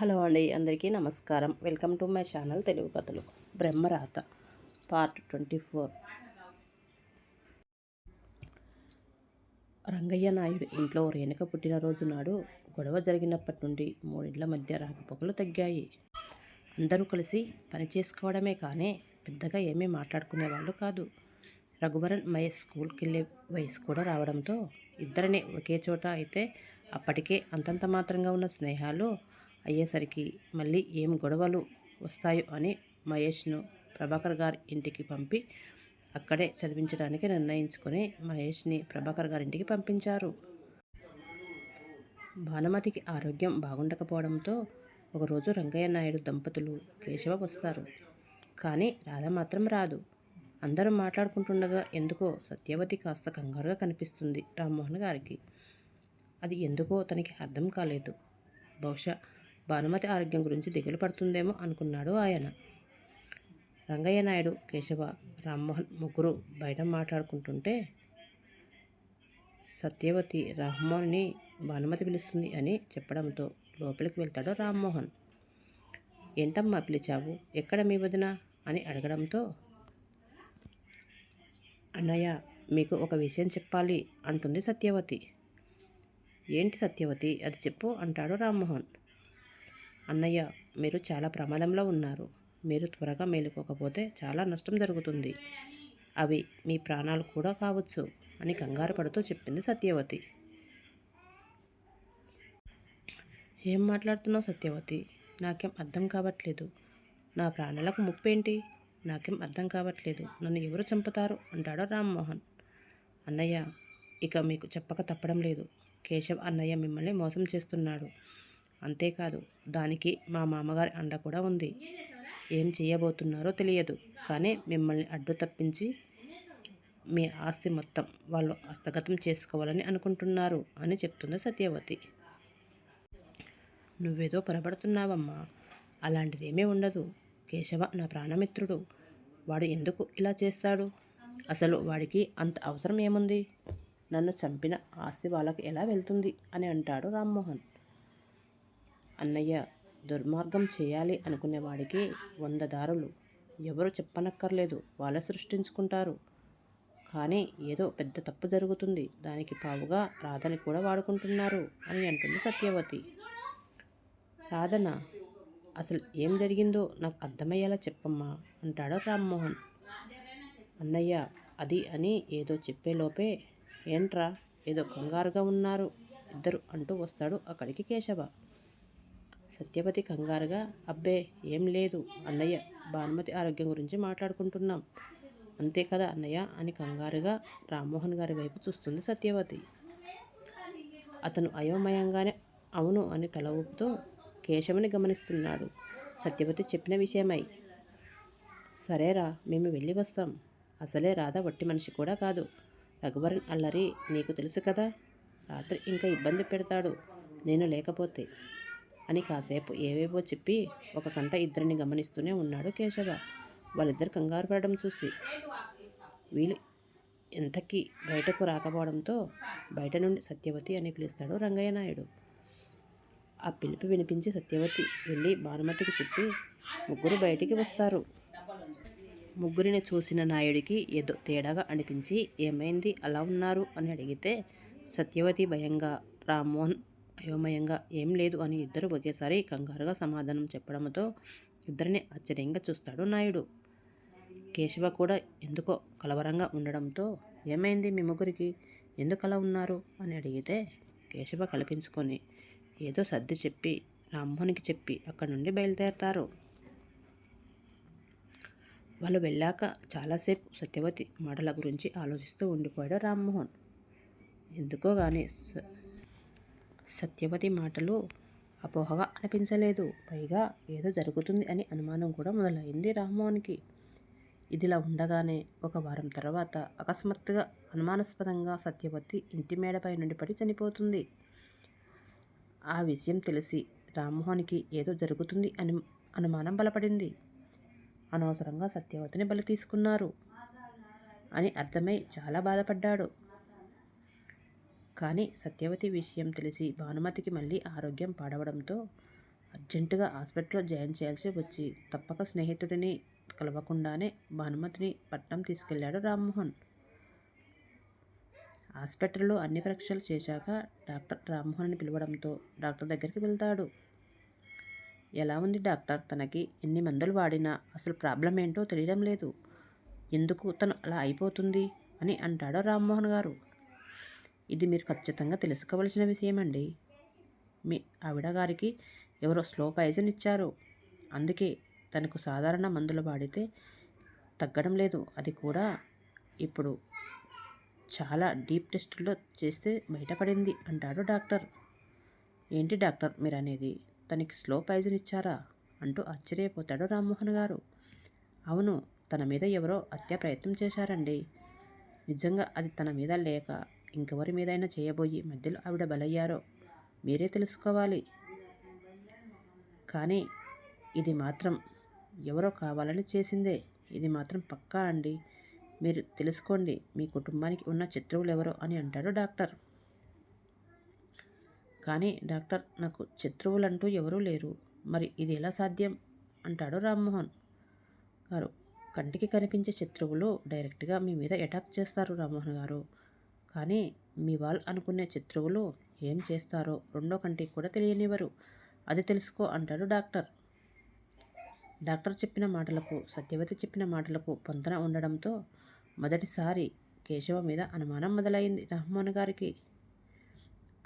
Hello అండి అందరికీ నమస్కారం. Welcome to my channel Telugu కథలు. Brahmaratha part twenty four. Rangaiah Naidu ఇంట్లో రేణుక పుట్టినరోజు నాడు గొడవ జరిగినప్పటి నుండి మూడిండ్ల మధ్య రాకపోకలు తగ్గాయి. అందరూ కలిసి పని చేసుకోవడమే కానీ పెద్దగా ఏమీ మాట్లాడుకునేవాళ్ళు కాదు. రఘువరన్ మహేష్ స్కూల్కి వెళ్ళే వయసు కూడా రావడంతో ఇద్దరిని ఒకే చోట అయితే అప్పటికే అంతంత మాత్రంగా ఉన్న స్నేహాలు అయ్యేసరికి మళ్ళీ ఏం గొడవలు వస్తాయో అని మహేష్ను ప్రభాకర్ గారి ఇంటికి పంపి అక్కడే చదివించడానికి నిర్ణయించుకొని మహేష్ని ప్రభాకర్ గారి ఇంటికి పంపించారు. భానుమతికి ఆరోగ్యం బాగుండకపోవడంతో ఒకరోజు రంగయ్య నాయుడు దంపతులు కేశవ వస్తారు. కానీ రాధ మాత్రం రాదు. అందరూ మాట్లాడుకుంటుండగా ఎందుకో సత్యవతి కాస్త కంగారుగా కనిపిస్తుంది రామ్మోహన్ గారికి. అది ఎందుకో తనకి అర్థం కాలేదు. బహుశా భానుమతి ఆరోగ్యం గురించి దిగులు పడుతుందేమో అనుకున్నాడు ఆయన. రంగయ్య నాయుడు కేశవ రామ్మోహన్ ముగ్గురు బయట మాట్లాడుకుంటుంటే సత్యవతి రామ్మోహన్ని భానుమతి పిలుస్తుంది అని చెప్పడంతో లోపలికి వెళ్తాడు రామ్మోహన్. ఏంటమ్మా పిలిచావు? ఎక్కడ మీ వదిన? అని అడగడంతో అన్నయ్య మీకు ఒక విషయం చెప్పాలి అంటుంది సత్యవతి. ఏంటి సత్యవతి? అది చెప్పు అంటాడు రామ్మోహన్. అన్నయ్య మీరు చాలా ప్రమాదంలో ఉన్నారు. మీరు త్వరగా మేలుకోకపోతే చాలా నష్టం జరుగుతుంది. అవి మీ ప్రాణాలు కూడా కావచ్చు అని కంగారు పడుతూ చెప్పింది సత్యవతి. ఏం మాట్లాడుతున్నావు సత్యవతి? నాకేం అర్థం కావట్లేదు. నా ప్రాణాలకు ముప్పేంటి? నాకేం అర్థం కావట్లేదు. నన్ను ఎవరు చంపుతారు? అంటాడు రామ్మోహన్. అన్నయ్య ఇక మీకు చెప్పక తప్పడం లేదు. కేశవ్ అన్నయ్య మిమ్మల్ని మోసం చేస్తున్నాడు. అంతేకాదు దానికి మా మామగారి అండ కూడా ఉంది. ఏం చేయబోతున్నారో తెలియదు. కానీ మిమ్మల్ని అడ్డు తప్పించి మీ ఆస్తి మొత్తం వాళ్ళు హస్తగతం చేసుకోవాలని అనుకుంటున్నారు అని చెప్తుంది సత్యవతి. నువ్వేదో పొరపడుతున్నావమ్మా అలాంటిదేమీ ఉండదు. కేశవ నా ప్రాణమిత్రుడు. వాడు ఎందుకు ఇలా చేస్తాడు? అసలు వాడికి అంత అవసరం ఏముంది? నన్ను చంపిన ఆస్తి వాళ్ళకి ఎలా వెళ్తుంది? అని అంటాడు రామ్మోహన్. అన్నయ్య దుర్మార్గం చేయాలి అనుకునేవాడికి వంద దారులు. ఎవరు చెప్పనక్కర్లేదు వాళ్ళే సృష్టించుకుంటారు. కానీ ఏదో పెద్ద తప్పు జరుగుతుంది. దానికి పావుగా రాధని కూడా వాడుకుంటున్నారు అని అంటుంది సత్యవతి. రాధన అసలు ఏం జరిగిందో నాకు అర్థమయ్యేలా చెప్పమ్మా అంటాడు రామ్మోహన్. అన్నయ్య అది అని ఏదో చెప్పేలోపే ఏంట్రా ఏదో కంగారుగా ఉన్నారు ఇద్దరు అంటూ వస్తాడు అక్కడికి కేశవ. సత్యవతి కంగారుగా అబ్బే ఏం లేదు అన్నయ్య భానుమతి ఆరోగ్యం గురించి మాట్లాడుకుంటున్నాం. అంతే కదా అన్నయ్య అని కంగారుగా రామ్మోహన్ గారి వైపు చూస్తుంది సత్యవతి. అతను అయోమయంగానే అవును అని తల ఊపుతూ కేశవుని గమనిస్తున్నాడు. సత్యవతి చెప్పిన విషయమై సరేరా మేము వెళ్ళి వస్తాం. అసలే రాధ వట్టి మనిషి కూడా కాదు. రఘువరన్ అల్లరి నీకు తెలుసు కదా? రాత్రి ఇంకా ఇబ్బంది పెడతాడు. నేను లేకపోతే అని కాసేపు ఏవేవో చెప్పి ఒక కంట ఇద్దరిని గమనిస్తూనే ఉన్నాడు కేశవ. వాళ్ళిద్దరు కంగారు పడడం చూసి వీళ్ళు ఎంతకీ బయటకు రాకపోవడంతో బయట నుండి సత్యవతి అని పిలుస్తాడు రంగయ్య నాయుడు. ఆ పిలుపు వినిపించి సత్యవతి వెళ్ళి భానుమతికి చెప్పి ముగ్గురు బయటికి వస్తారు. ముగ్గురిని చూసిన నాయుడికి ఏదో తేడాగా అనిపించి ఏమైంది అలా ఉన్నారు అని అడిగితే సత్యవతి భయంగా రామ్మోహన్ అయోమయంగా ఏం లేదు అని ఇద్దరు ఒకేసారి కంగారుగా సమాధానం చెప్పడంతో ఇద్దరిని ఆశ్చర్యంగా చూస్తాడు నాయుడు. కేశవ కూడా ఎందుకో కలవరంగా ఉండడంతో ఏమైంది మీ ముగ్గురికి? ఎందుకు అలా ఉన్నారు? అని అడిగితే కేశవ కల్పించుకొని ఏదో సర్ది చెప్పి రామ్మోహన్కి చెప్పి అక్కడి నుండి బయలుదేరతారు. వాళ్ళు వెళ్ళాక చాలాసేపు సత్యవతి మాటల గురించి ఆలోచిస్తూ ఉండిపోయాడు రామ్మోహన్ ఎందుకో కానీ సత్యవతి మాటలు అపోహగా అనిపించలేదు. పైగా ఏదో జరుగుతుంది అని అనుమానం కూడా మొదలైంది రామ్మోహన్కి. ఇదిలా ఉండగానే ఒక వారం తర్వాత అకస్మాత్తుగా అనుమానాస్పదంగా సత్యవతి ఇంటి మేడపై నుండి పడి చనిపోతుంది. ఆ విషయం తెలిసి రామ్మోహన్కి ఏదో జరుగుతుంది అని అనుమానం బలపడింది. అనవసరంగా సత్యవతిని బలి తీసుకున్నారు అని అర్థమై చాలా బాధపడ్డాడు. కానీ సత్యవతి విషయం తెలిసి భానుమతికి మళ్ళీ ఆరోగ్యం పాడవడంతో అర్జెంటుగా హాస్పిటల్లో జాయిన్ చేయాల్సి వచ్చి తప్పక స్నేహితుడిని కలవకుండానే భానుమతిని పట్నం తీసుకెళ్ళాడు రామ్మోహన్. హాస్పిటల్లో అన్ని పరీక్షలు చేశాక డాక్టర్ రామ్మోహన్ని పిలవడంతో డాక్టర్ దగ్గరికి వెళ్తాడు. ఎలా ఉంది డాక్టర్? తనకి ఎన్ని మందులు వాడినా అసలు ప్రాబ్లం ఏంటో తెలియడం లేదు. ఎందుకు తను అలా అయిపోతుంది అని అంటాడు రామ్మోహన్ గారు. ఇది మీరు ఖచ్చితంగా తెలుసుకోవలసిన విషయమండి. మీ ఆవిడ గారికి ఎవరో స్లో పాయిజన్ ఇచ్చారు. అందుకే తనకు సాధారణ మందులు వాడితే తగ్గడం లేదు. అది కూడా ఇప్పుడు చాలా డీప్ టెస్టుల్లో చేస్తే బయటపడింది అంటాడు డాక్టర్. ఏంటి డాక్టర్ మీరు అనేది తనకి స్లో పాయిజన్ ఇచ్చారా? అంటూ ఆశ్చర్యపోతాడు రామ్మోహన్ గారు. అవును తన మీద ఎవరో హత్య ప్రయత్నం చేశారండి. నిజంగా అది తన మీద లేక ఇంకెవరి మీదైనా చేయబోయి మధ్యలో ఆవిడ బలయ్యారో మీరే తెలుసుకోవాలి. కానీ ఇది మాత్రం ఎవరో కావాలని చేసిందే. ఇది మాత్రం పక్కా అండి. మీరు తెలుసుకోండి మీ కుటుంబానికి ఉన్న శత్రువులు ఎవరో అని అంటాడు డాక్టర్. కానీ డాక్టర్ నాకు శత్రువులంటూ ఎవరూ లేరు. మరి ఇది ఎలా సాధ్యం? అంటాడు రామ్మోహన్ గారు. కంటికి కనిపించే శత్రువులు డైరెక్ట్గా మీ మీద అటాక్ చేస్తారు రామ్మోహన్ గారు. కానీ మీ వాళ్ళు అనుకునే శత్రువులు ఏం చేస్తారో రెండో కంటికి కూడా తెలియనివ్వరు. అది తెలుసుకో అంటాడు డాక్టర్. డాక్టర్ చెప్పిన మాటలకు సత్యవతి చెప్పిన మాటలకు పొంతన ఉండడంతో మొదటిసారి కేశవ మీద అనుమానం మొదలైంది రహమాన్ గారికి.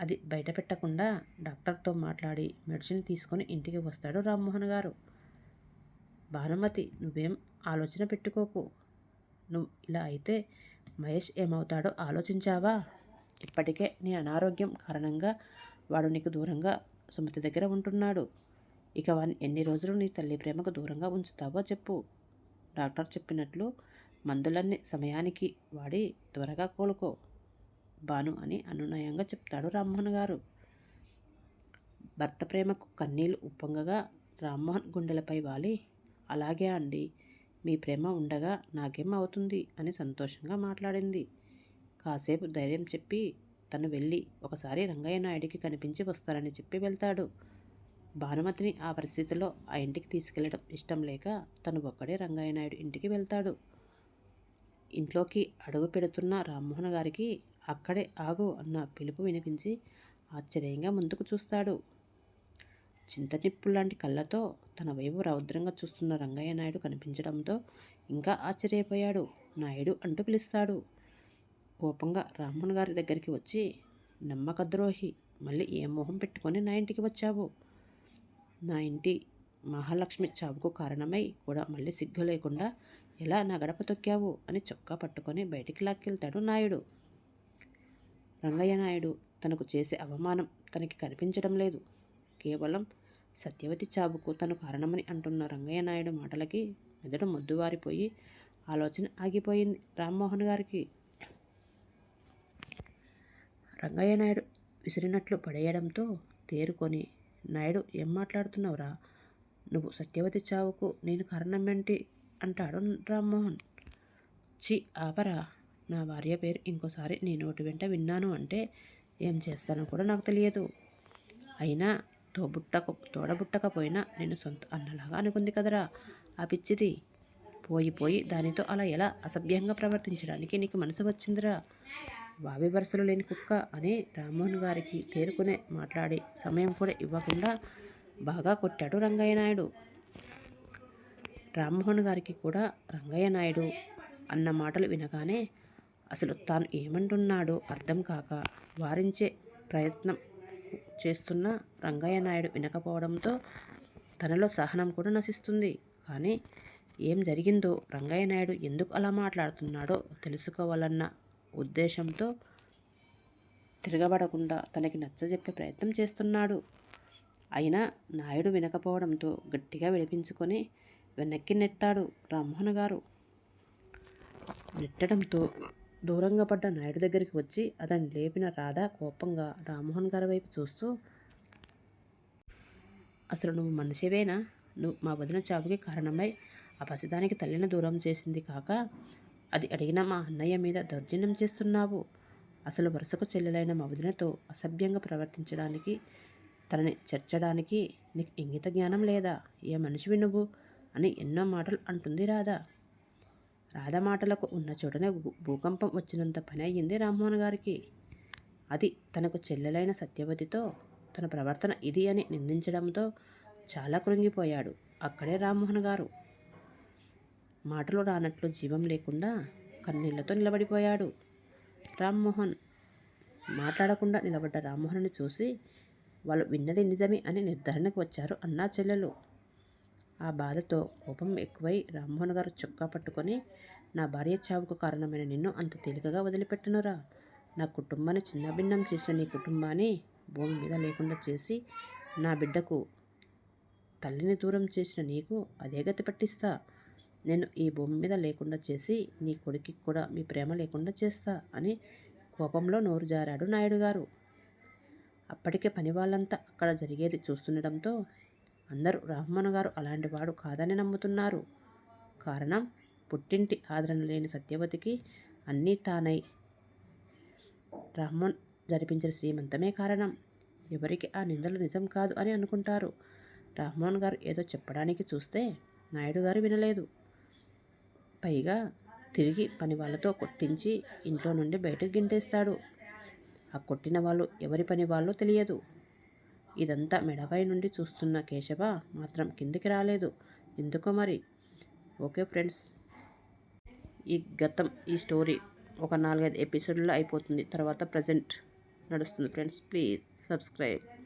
అది బయట పెట్టకుండా డాక్టర్తో మాట్లాడి మెడిసిన్ తీసుకొని ఇంటికి వస్తాడు రామ్మోహన్ గారు. భానుమతి నువ్వేం ఆలోచన పెట్టుకోకు. నువ్వు ఇలా అయితే మహేష్ ఏమవుతాడో ఆలోచించావా? ఇప్పటికే నీ అనారోగ్యం కారణంగా వాడు నీకు దూరంగా సుమతి దగ్గర ఉంటున్నాడు. ఇక వాని ఎన్ని రోజులు నీ తల్లి ప్రేమకు దూరంగా ఉంచుతావో చెప్పు. డాక్టర్ చెప్పినట్లు మందులన్నీ సమయానికి వాడి త్వరగా కోలుకో. బాను అని అనునయంగా చెప్తాడు రామ్మోహన్ గారు. భర్త ప్రేమకు కన్నీళ్ళు ఉప్పొంగగా రామ్మోహన్ గుండెలపై వాలి. అలాగే అండి. మీ ప్రేమ ఉండగా నాకేం అవుతుంది? అని సంతోషంగా మాట్లాడింది. కాసేపు ధైర్యం చెప్పి తను వెళ్ళి ఒకసారి రంగయ్య నాయుడికి కనిపించి వస్తానని చెప్పి వెళ్తాడు. భానుమతిని ఆ పరిస్థితిలో ఆ ఇంటికి తీసుకెళ్ళడం ఇష్టం లేక తను ఒక్కడే రంగయ్య నాయుడు ఇంటికి వెళ్తాడు. ఇంట్లోకి అడుగు పెడుతున్న రామ్మోహన్ గారికి అక్కడే ఆగు అన్న పిలుపు వినిపించి ఆశ్చర్యంగా ముందుకు చూస్తాడు. చింతనిప్పులాంటి కళ్ళతో తన వైపు రౌద్రంగా చూస్తున్న రంగయ్య నాయుడు కనిపించడంతో ఇంకా ఆశ్చర్యపోయాడు. నాయుడు అంటూ పిలుస్తాడు. కోపంగా రామ్మోహన్ గారి దగ్గరికి వచ్చి నమ్మకద్రోహి మళ్ళీ ఏ మొహం పెట్టుకొని నా ఇంటికి వచ్చావు? నా ఇంటి మహాలక్ష్మి చావుకు కారణమై కూడా మళ్ళీ సిగ్గు లేకుండా ఎలా నా గడప తొక్కావు? అని చొక్కా పట్టుకొని బయటికి లాక్కెళ్తాడు నాయుడు. రంగయ్య నాయుడు తనకు చేసే అవమానం తనకి కనిపించడం లేదు. కేవలం సత్యవతి చావుకు తను కారణమని అంటున్న రంగయ్య నాయుడు మాటలకి మెదడు మొద్దువారిపోయి ఆలోచన ఆగిపోయింది రామ్మోహన్ గారికి. రంగయ్య నాయుడు విసిరినట్లు పడేయడంతో తేరుకొని నాయుడు ఏం మాట్లాడుతున్నావురా? నువ్వు సత్యవతి చావుకు నేను కారణమేంటి? అంటాడు రామ్మోహన్. చి ఆపరా. నా భార్య పేరు ఇంకోసారి నేను నోటి వెంట విన్నాను అంటే ఏం చేస్తానో కూడా నాకు తెలియదు. అయినా తోబుట్టక తోడబుట్టకపోయినా నేను సొంత అన్నలాగా అనుకుంది కదరా. ఆ పిచ్చిది. పోయి పోయి దానితో అలా ఎలా అసభ్యంగా ప్రవర్తించడానికి నీకు మనసు వచ్చిందిరా? వావి వరుసలు లేని కుక్క అని రామ్మోహన్ గారికి తేరుకునే మాట్లాడి సమయం కూడా ఇవ్వకుండా బాగా కొట్టాడు రంగయ్య నాయుడు. రామ్మోహన్ గారికి కూడా రంగయ్య నాయుడు అన్న మాటలు వినగానే అసలు తాను ఏమంటున్నాడో అర్థం కాక వారించే ప్రయత్నం చేస్తున్న రంగయ్య నాయుడు వినకపోవడంతో తనలో సహనం కూడా నశిస్తుంది. కానీ ఏం జరిగిందో రంగయ్య నాయుడు ఎందుకు అలా మాట్లాడుతున్నాడో తెలుసుకోవాలన్న ఉద్దేశంతో తిరగబడకుండా తనకి నచ్చజెప్పే ప్రయత్నం చేస్తున్నాడు. అయినా నాయుడు వినకపోవడంతో గట్టిగా విడిపించుకొని వెనక్కి నెట్టాడు రామ్మోహన్ గారు నెట్టడంతో దూరంగా పడ్డ నాయుడు దగ్గరికి వచ్చి అతన్ని లేపిన రాధ కోపంగా రామ్మోహన్ గారి వైపు చూస్తూ అసలు నువ్వు మనిషివేనా? నువ్వు మా వదిన చావుకి కారణమై ఆ పసిదానికి తల్లిని దూరం చేసింది కాక అది అడిగిన మా అన్నయ్య మీద దౌర్జన్యం చేస్తున్నావు. అసలు వరుసకు చెల్లెలైన మా వదినతో అసభ్యంగా ప్రవర్తించడానికి తనని చేర్చడానికి నీకు ఇంగిత జ్ఞానం లేదా? ఏ మనిషివి నువ్వు? అని ఎన్నో మాటలు అంటుంది రాధా. రాధ మాటలకు ఉన్న చోటనే భూకంపం వచ్చినంత పని అయ్యింది రామ్మోహన్ గారికి. అది తనకు చెల్లెలైన సత్యవతితో తన ప్రవర్తన ఇది అని నిందించడంతో చాలా కృంగిపోయాడు అక్కడే రామ్మోహన్ గారు. మాటలు రానట్లు జీవం లేకుండా కన్నీళ్ళతో నిలబడిపోయాడు. రామ్మోహన్ మాట్లాడకుండా నిలబడ్డ రామ్మోహన్ని చూసి వాళ్ళు విన్నది నిజమే అని నిర్ధారణకు వచ్చారు అన్నా చెల్లెలు. ఆ బాధతో కోపం ఎక్కువై రామ్మోహన్ గారు చొక్కా పట్టుకొని నా భార్య చావుకు కారణమైన నిన్ను అంత తేలికగా వదిలిపెట్టనురా. నా కుటుంబాన్ని చిన్నభిన్నం చేసిన నీ కుటుంబాన్ని భూమి మీద లేకుండా చేసి నా బిడ్డకు తల్లిని దూరం చేసిన నీకు అదే గతి పట్టిస్తా. నేను ఈ భూమి మీద లేకుండా చేసి నీ కొడుక్కి కూడా మీ ప్రేమ లేకుండా చేస్తా అని కోపంలో నోరు జారాడు నాయుడు గారు. అప్పటికే పని వాళ్ళంతా అక్కడ జరిగేది చూస్తుండటంతో అందరూ రామ్మోహన్ గారు అలాంటి వాడు కాదని నమ్ముతున్నారు. కారణం పుట్టింటి ఆదరణ లేని సత్యవతికి అన్నీ తానై రామ్మోహన్ జరిపించిన శ్రీమంతమే కారణం. ఎవరికి ఆ నిందలు నిజం కాదు అని అనుకుంటారు. రామ్మోహన్ గారు ఏదో చెప్పడానికి చూస్తే నాయుడు గారు వినలేదు. పైగా తిరిగి పని వాళ్ళతో కొట్టించి ఇంట్లో నుండి బయటకు గింటేస్తాడు. ఆ కొట్టిన వాళ్ళు ఎవరి పని వాళ్ళో తెలియదు. ఇదంతా మెడపై నుండి చూస్తున్న కేశవ మాత్రం కిందికి రాలేదు. ఎందుకో మరి? Okay friends. ఈ గతం ఈ స్టోరీ ఒక నాలుగైదు ఎపిసోడ్లో అయిపోతుంది. తర్వాత ప్రజెంట్ నడుస్తుంది. Friends please subscribe.